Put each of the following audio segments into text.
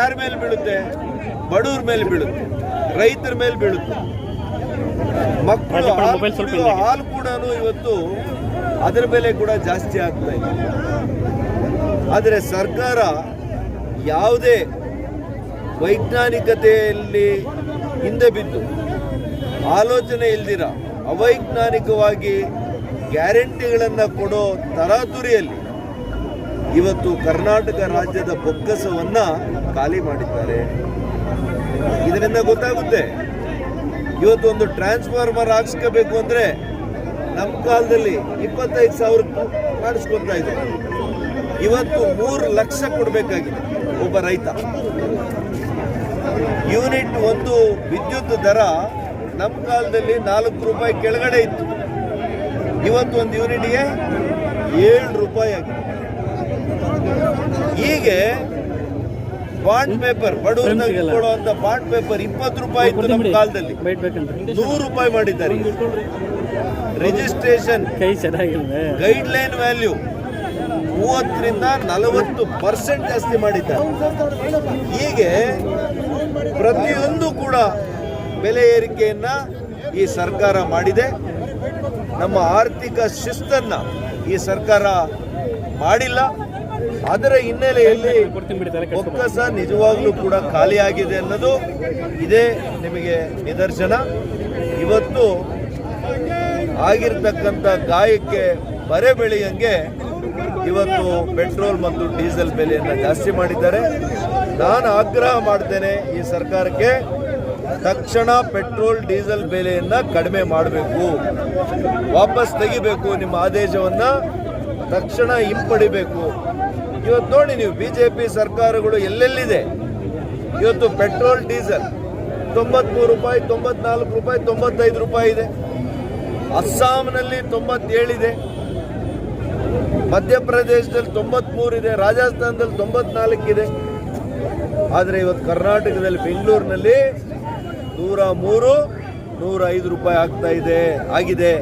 ಯಾರ ಮೇಲೆ ಬೀಳುತ್ತೆ? ಬಡವ್ರ ಮೇಲೆ ಬೀಳುತ್ತೆ. ರೈತರ ಮೇಲೆ ಬೀಳುತ್ತೆ. ಮಕ್ಕಳು ಹಾಲು ಕೂಡ ಇವತ್ತು ಅದರ ಬೆಲೆ ಕೂಡ ಜಾಸ್ತಿ ಆಗ್ತಾ ಇದೆ. ಆದರೆ ಸರ್ಕಾರ ಯಾವುದೇ ವೈಜ್ಞಾನಿಕತೆಯಲ್ಲಿ ಹಿಂದೆ ಬಿದ್ದು ಆಲೋಚನೆ ಇಲ್ದಿರ ಅವೈಜ್ಞಾನಿಕವಾಗಿ ಗ್ಯಾರಂಟಿಗಳನ್ನು ಕೊಡೋ ತರಾತುರಿಯಲ್ಲಿ ಇವತ್ತು ಕರ್ನಾಟಕ ರಾಜ್ಯದ ಬೊಕ್ಕಸವನ್ನ ಖಾಲಿ ಮಾಡಿದ್ದಾರೆ. ಇದರಿಂದ ಗೊತ್ತಾಗುತ್ತೆ. ಇವತ್ತು ಒಂದು ಟ್ರಾನ್ಸ್ಫಾರ್ಮರ್ ಹಾಕ್ಸ್ಕೋಬೇಕು ಅಂದ್ರೆ ನಮ್ಮ ಕಾಲದಲ್ಲಿ ಇಪ್ಪತ್ತೈದು ಸಾವಿರ ಮಾಡಿಸ್ಕೊತಾ ಇದ್ರು. ಇವತ್ತು ಮೂರು ಲಕ್ಷ ಕೊಡಬೇಕಾಗಿದೆ ಒಬ್ಬ ರೈತ. ಯೂನಿಟ್ ಒಂದು ವಿದ್ಯುತ್ ದರ ನಮ್ಮ ಕಾಲದಲ್ಲಿ ನಾಲ್ಕು ರೂಪಾಯಿ ಕೆಳಗಡೆ ಇತ್ತು. ಇವತ್ತು ಒಂದು ಯೂನಿಟ್ಗೆ ಏಳು ರೂಪಾಯಿ ಆಗಿದೆ. ಹೀಗೆ ಬಾಂಡ್ ಪೇಪರ್ ಬಡವರಿಗೆ. ಕೊಡುವಂತ ಬಾಂಡ್ ಪೇಪರ್ ಇಪ್ಪತ್ತು ರೂಪಾಯಿ ಇತ್ತು ನಮ್ಮ ಕಾಲದಲ್ಲಿ. ನೂರು ರೂಪಾಯಿ ಮಾಡಿದ್ದಾರೆ. ರಿಜಿಸ್ಟ್ರೇಷನ್ ಗೈಡ್ ಲೈನ್ ವ್ಯಾಲ್ಯೂ ಮೂವತ್ತರಿಂದ ನಲವತ್ತು ಪರ್ಸೆಂಟ್ ಜಾಸ್ತಿ ಮಾಡಿದ್ದಾರೆ. ಹೀಗೆ ಪ್ರತಿಯೊಂದು ಕೂಡ ಬೆಲೆ ಏರಿಕೆಯನ್ನ ಈ ಸರ್ಕಾರ ಮಾಡಿದೆ. ನಮ್ಮ ಆರ್ಥಿಕ ಶಿಸ್ತನ್ನ ಈ ಸರ್ಕಾರ ಮಾಡಿಲ್ಲ. ಅದರ ಹಿನ್ನೆಲೆಯಲ್ಲಿ ಒಕ್ಕಸ ನಿಜವಾಗ್ಲೂ ಕೂಡ ಖಾಲಿಯಾಗಿದೆ ಅನ್ನೋದು ಇದೇ ನಿಮಗೆ ನಿದರ್ಶನ. ಇವತ್ತು ಆಗಿರ್ತಕ್ಕಂಥ ಗಾಯಕ್ಕೆ ಬರೆ ಬೆಳೆಯಂಗೆ ಇವತ್ತು ಪೆಟ್ರೋಲ್ ಮತ್ತು ಡೀಸೆಲ್ ಬೆಲೆಯನ್ನು ಜಾಸ್ತಿ ಮಾಡಿದ್ದಾರೆ. ನಾನು ಆಗ್ರಹ ಮಾಡ್ತೇನೆ ಈ ಸರ್ಕಾರಕ್ಕೆ ತಕ್ಷಣ ಪೆಟ್ರೋಲ್ ಡೀಸೆಲ್ ಬೆಲೆಯನ್ನು ಕಡಿಮೆ ಮಾಡಬೇಕು. ವಾಪಸ್ ತೆಗಿಬೇಕು ನಿಮ್ಮ ಆದೇಶವನ್ನು. ತಕ್ಷಣ ಹಿಂಪಡಿಬೇಕು. ಇವತ್ತು ನೋಡಿ ನೀವು ಬಿ ಜೆ ಪಿ ಸರ್ಕಾರಗಳು ಎಲ್ಲೆಲ್ಲಿದೆ? ಇವತ್ತು ಪೆಟ್ರೋಲ್, ಡೀಸೆಲ್, ತೊಂಬತ್ಮೂರು ರೂಪಾಯಿ, ತೊಂಬತ್ನಾಲ್ಕು ರೂಪಾಯಿ, ತೊಂಬತ್ತೈದು ರೂಪಾಯಿ ಇದೆ. ಅಸ್ಸಾಂನಲ್ಲಿ ತೊಂಬತ್ತೇಳಿದೆ ಮಧ್ಯಪ್ರದೇಶದಲ್ಲಿ ತೊಂಬತ್ಮೂರು ಇದೆ. ರಾಜಸ್ಥಾನದಲ್ಲಿ ತೊಂಬತ್ನಾಲ್ಕಿದೆ ಆದರೆ ಇವತ್ತು ಕರ್ನಾಟಕದಲ್ಲಿ ಬೆಂಗಳೂರಿನಲ್ಲಿ ನೂರ ಮೂರು, ನೂರ ಐದು ರೂಪಾಯಿ ಆಗ್ತಾ ಇದೆ, ಆಗಿದೆ.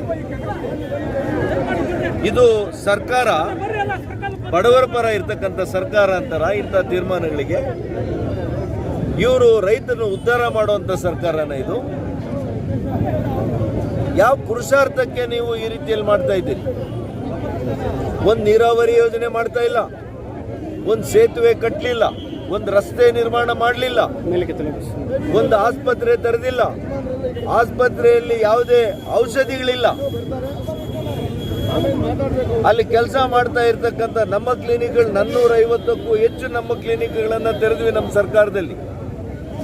ಇದು ಸರ್ಕಾರ ಬಡವರ ಪರ ಇರ್ತಕ್ಕಂಥ ಸರ್ಕಾರ ಅಂತಾರ, ಇಂಥ ತೀರ್ಮಾನಗಳಿಗೆ. ಇವರು ರೈತರನ್ನು ಉದ್ಧಾರ ಮಾಡುವಂಥ ಸರ್ಕಾರನ ಇದು. ಯಾವ ಪುರುಷಾರ್ಥಕ್ಕೆ ನೀವು ಈ ರೀತಿಯಲ್ಲಿ ಮಾಡ್ತಾ ಇದ್ದೀರಿ? ಒಂದು ನೀರಾವರಿ ಯೋಜನೆ ಮಾಡ್ತಾ ಇಲ್ಲ. ಒಂದು ಸೇತುವೆ ಕಟ್ಟಲಿಲ್ಲ ಒಂದು ರಸ್ತೆ ನಿರ್ಮಾಣ ಮಾಡಲಿಲ್ಲ. ಒಂದು ಆಸ್ಪತ್ರೆ ತೆರೆದಿಲ್ಲ. ಆಸ್ಪತ್ರೆಯಲ್ಲಿ ಯಾವುದೇ ಔಷಧಿಗಳಿಲ್ಲ. ಅಲ್ಲಿ ಕೆಲಸ ಮಾಡ್ತಾ ಇರ್ತಕ್ಕಂಥ ನಮ್ಮ ಕ್ಲಿನಿಕ್ಗಳು ನನ್ನೂರ ಐವತ್ತಕ್ಕೂ ಹೆಚ್ಚು ನಮ್ಮ ಕ್ಲಿನಿಕ್ಗಳನ್ನು ತೆರೆದ್ವಿ ನಮ್ಮ ಸರ್ಕಾರದಲ್ಲಿ.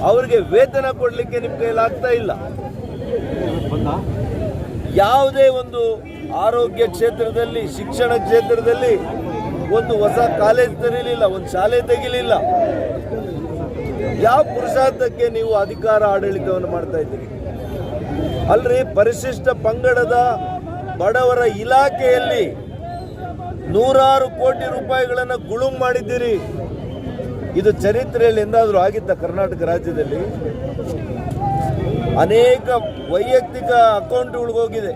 ಅವರಿಗೆ ವೇತನ ಕೊಡಲಿಕ್ಕೆ ನಿಮ್ಮ ಕೈಲಿ ಆಗ್ತಾ ಇಲ್ಲ. ಯಾವುದೇ ಒಂದು ಆರೋಗ್ಯ ಕ್ಷೇತ್ರದಲ್ಲಿ, ಶಿಕ್ಷಣ ಕ್ಷೇತ್ರದಲ್ಲಿ ಒಂದು ಹೊಸ ಕಾಲೇಜ್ ತೆರೀಲಿಲ್ಲ, ಒಂದು ಶಾಲೆ ತೆಗಿಲಿಲ್ಲ. ಯಾವ ಪುರುಷಾರ್ಥಕ್ಕೆ ನೀವು ಅಧಿಕಾರ ಆಡಳಿತವನ್ನು ಮಾಡ್ತಾ ಇದ್ದೀರಿ? ಅಲ್ರಿ ಪರಿಶಿಷ್ಟ ಪಂಗಡದ ಬಡವರ ಇಲಾಖೆಯಲ್ಲಿ ನೂರಾರು ಕೋಟಿ ರೂಪಾಯಿಗಳನ್ನು ಗುಳುಂ ಮಾಡಿದ್ದೀರಿ. ಇದು ಚರಿತ್ರೆಯಲ್ಲಿ ಎಂದಾದರೂ ಆಗಿದ್ದ ಕರ್ನಾಟಕ ರಾಜ್ಯದಲ್ಲಿ? ಅನೇಕ ವೈಯಕ್ತಿಕ ಅಕೌಂಟ್ಗಳಿಗೆ ಹೋಗಿದೆ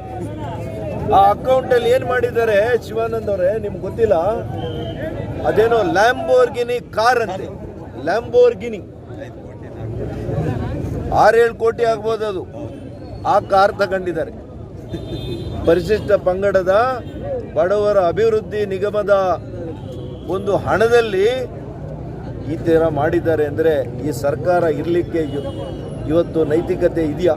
ಆ ಅಕೌಂಟಲ್ಲಿ ಏನು ಮಾಡಿದ್ದಾರೆ ಶಿವಾನಂದ್ ಅವರೇ, ನಿಮ್ಗೆ ಗೊತ್ತಿಲ್ಲ? ಅದೇನೋ ಲ್ಯಾಂಬೋರ್ಗಿನಿ ಕಾರ್ ಅಂತೆ. ಲ್ಯಾಂಬೋರ್ಗಿನಿ ಆರೇಳು ಕೋಟಿ ಆಗ್ಬೋದು ಅದು. ಆ ಕಾರ್ ತಗೊಂಡಿದ್ದಾರೆ. ಪರಿಶಿಷ್ಟ ಪಂಗಡದ ಬಡವರ ಅಭಿವೃದ್ಧಿ ನಿಗಮದ ಒಂದು ಹಣದಲ್ಲಿ ಈ ಥರ ಮಾಡಿದ್ದಾರೆ ಅಂದರೆ ಈ ಸರ್ಕಾರ ಇರಲಿಕ್ಕೆ ಇವತ್ತು ನೈತಿಕತೆ ಇದೆಯಾ?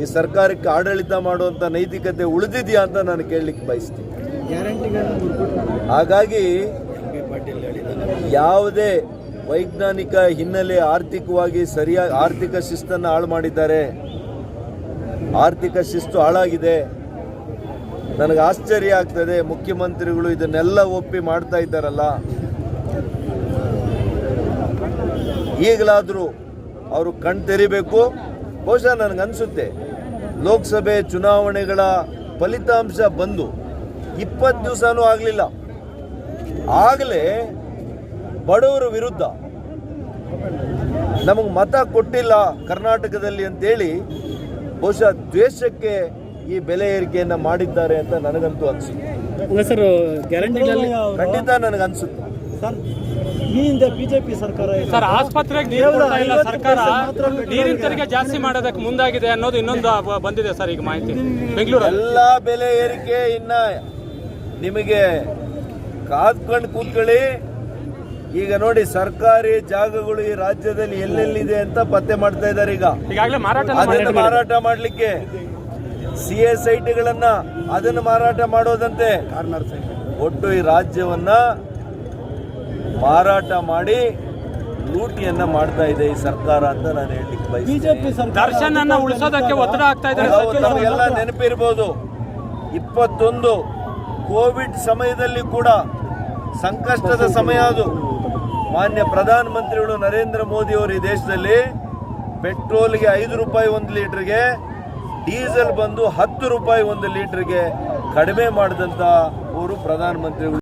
ಈ ಸರ್ಕಾರಕ್ಕೆ ಆಡಳಿತ ಮಾಡುವಂಥ ನೈತಿಕತೆ ಉಳಿದಿದೆಯಾ ಅಂತ ನಾನು ಕೇಳಲಿಕ್ಕೆ ಬಯಸ್ತೀನಿ. ಹಾಗಾಗಿ ಯಾವುದೇ ವೈಜ್ಞಾನಿಕ ಹಿನ್ನೆಲೆ ಆರ್ಥಿಕವಾಗಿ ಸರಿಯಾಗಿ ಆರ್ಥಿಕ ಶಿಸ್ತನ್ನು ಹಾಳು ಮಾಡಿದ್ದಾರೆ. ಆರ್ಥಿಕ ಶಿಸ್ತು ಹಾಳಾಗಿದೆ. ನನಗೆ ಆಶ್ಚರ್ಯ ಆಗ್ತದೆ, ಮುಖ್ಯಮಂತ್ರಿಗಳು ಇದನ್ನೆಲ್ಲ ಒಪ್ಪಿ ಮಾಡ್ತಾ ಇದ್ದಾರಲ್ಲ. ಈಗಲಾದರೂ ಅವರು ಕಣ್ ತೆರಿಬೇಕು, ಬಹುಶಃ ನನಗನ್ಸುತ್ತೆ ಲೋಕಸಭೆ ಚುನಾವಣೆಗಳ ಫಲಿತಾಂಶ ಬಂದು ಇಪ್ಪತ್ತು ದಿವಸನೂ ಆಗಲಿಲ್ಲ. ಆಗಲೇ ಬಡವರ ವಿರುದ್ಧ ನಮಗೆ ಮತ ಕೊಟ್ಟಿಲ್ಲ ಕರ್ನಾಟಕದಲ್ಲಿ ಅಂತೇಳಿ ಬಹುಶಃ ದ್ವೇಷಕ್ಕೆ ಈ ಬೆಲೆ ಏರಿಕೆಯನ್ನು ಮಾಡಿದ್ದಾರೆ ಅಂತ ನನಗಂತೂ ಅನಿಸುತ್ತೆ. ಸರ್ ಗ್ಯಾರಂಟಿಗಳಲ್ಲಿ ಖಂಡಿತ ನನಗನ್ಸುತ್ತೆ. ಸರ್ ಈ ಹಿಂದೆ ಬಿಜೆಪಿ ಸರ್ಕಾರ. ಸರ್ ಆಸ್ಪತ್ರೆಗೆ ನೀರು ಇಲ್ಲ ಸರ್ಕಾರ. ನೀರಿನ. ತೆರಿಗೆ ಜಾಸ್ತಿ ಮಾಡೋದಕ್ಕೆ ಮುಂದಾಗಿದೆ ಅನ್ನೋದು ಇನ್ನೊಂದು ಬಂದಿದೆ ಸರ್ ಈಗ ಮಾಹಿತಿ. ಬೆಂಗಳೂರು ಎಲ್ಲ ಬೆಲೆ ಏರಿಕೆ ಇನ್ನ ನಿಮಗೆ ಕಾದ್ಕೊಂಡು ಕೂತ್ಕೊಳ್ಳಿ. ಈಗ ನೋಡಿ ಸರ್ಕಾರಿ ಜಾಗಗಳು ಈ ರಾಜ್ಯದಲ್ಲಿ ಎಲ್ಲೆಲ್ಲಿದೆ ಅಂತ ಪತ್ತೆ ಮಾಡ್ತಾ ಇದ್ದಾರೆ ಈಗ. ಈಗಾಗಲೇ ಮಾರಾಟ ಅದನ್ನು ಮಾರಾಟ ಮಾಡಲಿಕ್ಕೆ ಸಿ ಎಸ್ ಐ ಟಿಗಳನ್ನ ಅದನ್ನು ಮಾರಾಟ ಮಾಡೋದಂತೆ. ಒಟ್ಟು ಈ ರಾಜ್ಯವನ್ನ ಮಾರಾಟ ಮಾಡಿ ಲೂಟಿಯನ್ನ ಮಾಡ್ತಾ ಇದೆ ಈ ಸರ್ಕಾರ ಅಂತ ನಾನು ಹೇಳಲಿಕ್ಕೆ ಬಯಸ್ತೀನಿ. ಬಿಜೆಪಿ ಸರ್ಕಾರ ದರ್ಶನ್ ಉಳಿಸೋದಕ್ಕೆ ಒತ್ತಡ ಆಗ್ತಾ ಇದ್ದಾರೆ ಎಲ್ಲ ನೆನಪಿರ್ಬೋದು. ಇಪ್ಪತ್ತೊಂದು ಕೋವಿಡ್ ಸಮಯದಲ್ಲಿ ಕೂಡ ಸಂಕಷ್ಟದ ಸಮಯ ಅದು. ಮಾನ್ಯ ಪ್ರಧಾನಮಂತ್ರಿಗಳು ನರೇಂದ್ರ ಮೋದಿ ಅವರು ಈ ದೇಶದಲ್ಲಿ ಪೆಟ್ರೋಲ್ಗೆ ಐದು ರೂಪಾಯಿ ಒಂದು ಲೀಟರ್ಗೆ, ಡೀಸೆಲ್ ಬಂದು ಹತ್ತು ರೂಪಾಯಿ ಒಂದು ಲೀಟರ್ಗೆ ಕಡಿಮೆ ಮಾಡಿದಂಥ ಅವರು ಪ್ರಧಾನಮಂತ್ರಿಗಳು